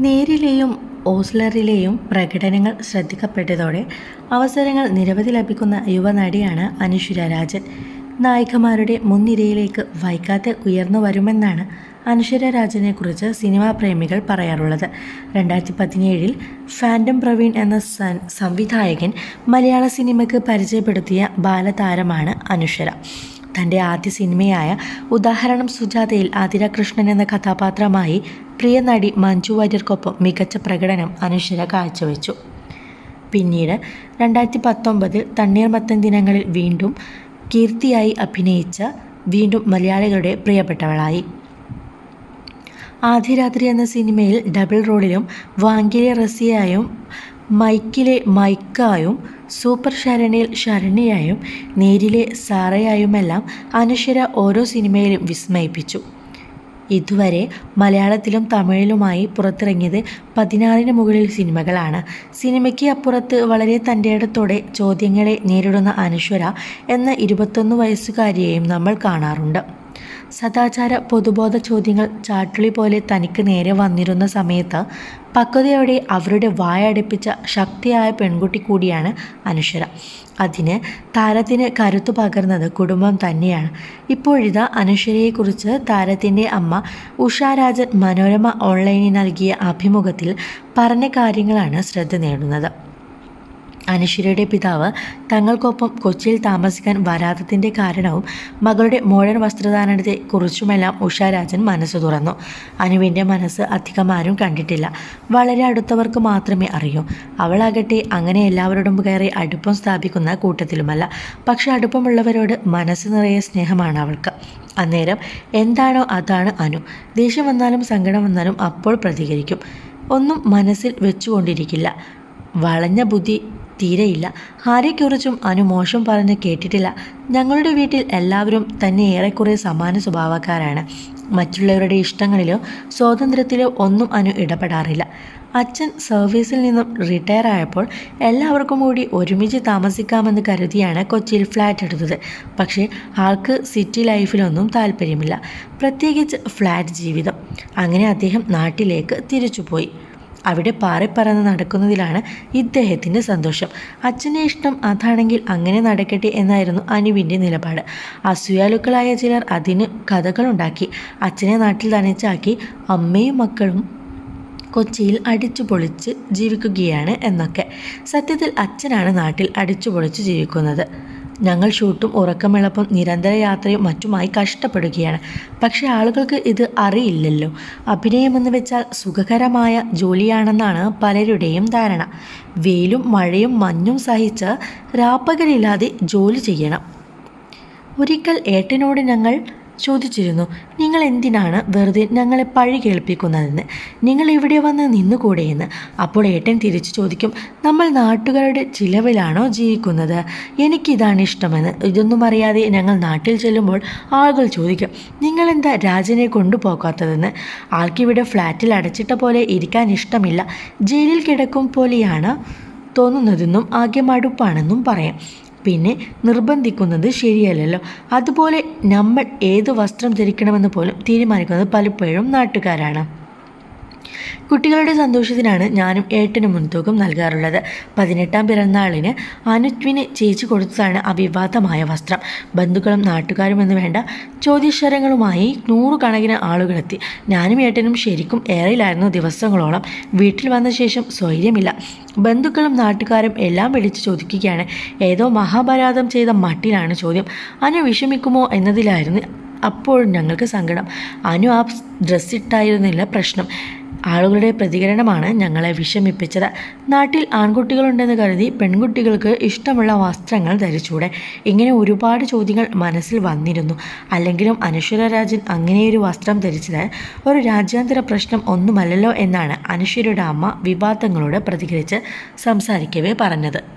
നേരിലെയും ഓസ്ലറിലെയും പ്രകടനങ്ങൾ ശ്രദ്ധിക്കപ്പെട്ടതോടെ അവസരങ്ങൾ നിരവധി ലഭിക്കുന്ന യുവനടിയാണ് അനുശ്വര രാജൻ. നായികമാരുടെ മുൻനിരയിലേക്ക് വൈകാതെ ഉയർന്നു വരുമെന്നാണ് അനുശ്വര രാജനെക്കുറിച്ച് സിനിമാ പ്രേമികൾ പറയാറുള്ളത്. രണ്ടായിരത്തി പതിനേഴിൽ ഫാൻഡം പ്രവീൺ എന്ന സംവിധായകൻ മലയാള സിനിമയ്ക്ക് പരിചയപ്പെടുത്തിയ ബാലതാരമാണ് അനുശ്വര തന്റെ ആദ്യ സിനിമയായ ഉദാഹരണം സുജാതയിൽ ആതിര കൃഷ്ണൻ എന്ന കഥാപാത്രമായി പ്രിയ നടി മഞ്ജു വാര്യർക്കൊപ്പം മികച്ച പ്രകടനം അനുശ്വര കാഴ്ചവെച്ചു. പിന്നീട് രണ്ടായിരത്തി പത്തൊമ്പതിൽ തണ്ണീർമത്തൻ ദിനങ്ങളിൽ വീണ്ടും കീർത്തിയായി അഭിനയിച്ച വീണ്ടും മലയാളികളുടെ പ്രിയപ്പെട്ടവളായി. ആദ്യരാത്രി എന്ന സിനിമയിൽ ഡബിൾ റോളിലും വാങ്കിലെ റസിയായും മൈക്കിലെ മൈക്കായും സൂപ്പർ ശരണിയിൽ ശരണിയായും നേരിലെ സാറയായുമെല്ലാം അനശ്വര ഓരോ സിനിമയിലും വിസ്മയിപ്പിച്ചു. ഇതുവരെ മലയാളത്തിലും തമിഴിലുമായി പുറത്തിറങ്ങിയത് പതിനാറിന് മുകളിൽ സിനിമകളാണ്. സിനിമയ്ക്ക് അപ്പുറത്ത് വളരെ തന്റെയിടത്തോടെ ചോദ്യങ്ങളെ നേരിടുന്ന അനശ്വര എന്ന ഇരുപത്തൊന്ന് വയസ്സുകാരിയെയും നമ്മൾ കാണാറുണ്ട്. സദാചാര പൊതുബോധ ചോദ്യങ്ങൾ ചാട്ടുളി പോലെ തനിക്ക് നേരെ വന്നിരുന്ന സമയത്ത് പക്വതയോടെ അവരുടെ വായടപ്പിച്ച ശക്തിയായ പെൺകുട്ടി കൂടിയാണ് അനശ്വര. അതിന് താരത്തിന് കരുത്തു പകർന്നത് കുടുംബം തന്നെയാണ്. ഇപ്പോഴിതാ അനശ്വരയെക്കുറിച്ച് താരത്തിന്റെ അമ്മ ഉഷാരാജൻ മനോരമ ഓൺലൈനിൽ നൽകിയ അഭിമുഖത്തിൽ പറഞ്ഞ കാര്യങ്ങളാണ് ശ്രദ്ധ നേടുന്നത്. അനശ്വരയുടെ പിതാവ് തങ്ങൾക്കൊപ്പം കൊച്ചിയിൽ താമസിക്കാൻ വരാത്തതിന്റെ കാരണവും മകളുടെ മോഡേൺ വസ്ത്രധാരണത്തെ കുറിച്ചുമെല്ലാം ഉഷാരാജൻ മനസ്സ് തുറന്നു. അനുവിന്റെ മനസ്സ് അധികം ആരും കണ്ടിട്ടില്ല. വളരെ അടുത്തവർക്ക് മാത്രമേ അറിയൂ. അവളാകട്ടെ അങ്ങനെ എല്ലാവരോടും കയറി അടുപ്പം സ്ഥാപിക്കുന്ന കൂട്ടത്തിലുമല്ല. പക്ഷെ അടുപ്പമുള്ളവരോട് മനസ്സ് നിറയെ സ്നേഹമാണ് അവൾക്ക്. അന്നേരം എന്താണോ അതാണ് അനു. ദേഷ്യം വന്നാലും സങ്കടം വന്നാലും അപ്പോൾ പ്രതികരിക്കും. ഒന്നും മനസ്സിൽ വെച്ചുകൊണ്ടിരിക്കില്ല. വളഞ്ഞ ബുദ്ധി തീരെയില്ല. ആരെക്കുറിച്ചും അനു മോശം പറഞ്ഞ് കേട്ടിട്ടില്ല. ഞങ്ങളുടെ വീട്ടിൽ എല്ലാവരും തന്നെ ഏറെക്കുറെ സമാന സ്വഭാവക്കാരാണ്. മറ്റുള്ളവരുടെ ഇഷ്ടങ്ങളിലോ സ്വാതന്ത്ര്യത്തിലോ ഒന്നും അനു ഇടപെടാറില്ല. അച്ഛൻ സർവീസിൽ നിന്നും റിട്ടയർ ആയപ്പോൾ എല്ലാവർക്കും കൂടി ഒരുമിച്ച് താമസിക്കാമെന്ന് കരുതിയാണ് കൊച്ചിയിൽ ഫ്ലാറ്റ് എടുത്തത്. പക്ഷേ ആൾക്ക് സിറ്റി ലൈഫിലൊന്നും താല്പര്യമില്ല. പ്രത്യേകിച്ച് ഫ്ലാറ്റ് ജീവിതം. അങ്ങനെ അദ്ദേഹം നാട്ടിലേക്ക് തിരിച്ചുപോയി. അവിടെ പാറിപ്പറന്ന് നടക്കുന്നതിലാണ് ഇദ്ദേഹത്തിന്റെ സന്തോഷം. അച്ഛനെ ഇഷ്ടം അതാണെങ്കിൽ അങ്ങനെ നടക്കട്ടെ എന്നായിരുന്നു അനുവിന്റെ നിലപാട്. അസൂയാലുക്കളായ ചിലർ അതിന് കഥകളുണ്ടാക്കി അച്ഛനെ നാട്ടിൽ തനിച്ചാക്കി അമ്മയും മക്കളും കൊച്ചിയിൽ അടിച്ചു പൊളിച്ച് ജീവിക്കുകയാണ് എന്നൊക്കെ. സത്യത്തിൽ അച്ഛനാണ് നാട്ടിൽ അടിച്ചു പൊളിച്ച് ജീവിക്കുന്നത്. ഞങ്ങൾ ഷൂട്ടും ഉറക്കമിളപ്പും നിരന്തര യാത്രയും മറ്റുമായി കഷ്ടപ്പെടുകയാണ്. പക്ഷേ ആളുകൾക്ക് ഇത് അറിയില്ലല്ലോ. അഭിനയമെന്ന് വെച്ചാൽ സുഖകരമായ ജോലിയാണെന്നാണ് പലരുടെയും ധാരണ. വെയിലും മഴയും മഞ്ഞും സഹിച്ച് രാപ്പകലില്ലാതെ ജോലി ചെയ്യണം. ഒരിക്കൽ ഏട്ടനോട് ഞങ്ങൾ ചോദിച്ചിരുന്നു നിങ്ങൾ എന്തിനാണ് വെറുതെ ഞങ്ങളെ പഴി കേൾപ്പിക്കുന്നതെന്ന്? നിങ്ങൾ ഇവിടെ വന്ന് നിന്നുകൂടെയെന്ന്? അപ്പോൾ ഏട്ടൻ തിരിച്ചു ചോദിക്കും നമ്മൾ നാട്ടുകാരുടെ ചിലവിലാണോ ജീവിക്കുന്നത്? എനിക്കിതാണ് ഇഷ്ടമെന്ന്. ഇതൊന്നും അറിയാതെ ഞങ്ങൾ നാട്ടിൽ ചെല്ലുമ്പോൾ ആളുകൾ ചോദിക്കും നിങ്ങളെന്താ രാജനെ കൊണ്ടുപോകാത്തതെന്ന്? ആൾക്കിവിടെ ഫ്ലാറ്റിൽ അടച്ചിട്ട പോലെ ഇരിക്കാൻ ഇഷ്ടമില്ല. ജയിലിൽ കിടക്കും പോലെയാണ് തോന്നുന്നതെന്നും ആകെ മടുപ്പാണെന്നും പറയാം. പിന്നെ നിർബന്ധിക്കുന്നത് ശരിയല്ലല്ലോ. അതുപോലെ നമ്മൾ ഏത് വസ്ത്രം ധരിക്കണമെന്ന് പോലും തീരുമാനിക്കുന്നത് പലപ്പോഴും നാട്ടുകാരാണ്. കുട്ടികളുടെ സന്തോഷത്തിനാണ് ഞാനും ഏട്ടന് മുൻതൂക്കം നൽകാറുള്ളത്. പതിനെട്ടാം പിറന്നാളിന് അനുജ്വിന് ചേച്ചി കൊടുത്തതാണ് അവിവാദമായ വസ്ത്രം. ബന്ധുക്കളും നാട്ടുകാരും എന്ന് വേണ്ട ചോദ്യശരങ്ങളുമായി നൂറുകണക്കിന് ആളുകളെത്തി. ഞാനും ഏട്ടനും ശരിക്കും ഏറെയിലായിരുന്നു ദിവസങ്ങളോളം. വീട്ടിൽ വന്ന ശേഷം സ്വൈര്യമില്ല. ബന്ധുക്കളും നാട്ടുകാരും എല്ലാം വിളിച്ച് ചോദിക്കുകയാണ് ഏതോ മഹാപരാധം ചെയ്ത മട്ടിലാണ് ചോദ്യം. അനു വിഷമിക്കുമോ എന്നതിലായിരുന്നു അപ്പോഴും ഞങ്ങൾക്ക് സങ്കടം. അനു ആ ഡ്രസ്സ് ഇട്ടായിരുന്നില്ല പ്രശ്നം. ആളുകളുടെ പ്രതികരണമാണ് ഞങ്ങളെ വിഷമിപ്പിച്ചത്. നാട്ടിൽ ആൺകുട്ടികളുണ്ടെന്ന് കരുതി പെൺകുട്ടികൾക്ക് ഇഷ്ടമുള്ള വസ്ത്രങ്ങൾ ധരിച്ചൂടെ ഇങ്ങനെ ഒരുപാട് ചോദ്യങ്ങൾ മനസ്സിൽ വന്നിരുന്നു. അല്ലെങ്കിലും അനശ്വര രാജൻ അങ്ങനെയൊരു വസ്ത്രം ധരിച്ചത് ഒരു രാജ്യാന്തര പ്രശ്നം ഒന്നുമല്ലല്ലോ എന്നാണ് അനശ്വരയുടെ അമ്മ വിവാദങ്ങളോട് പ്രതികരിച്ച് സംസാരിക്കവേ പറഞ്ഞത്.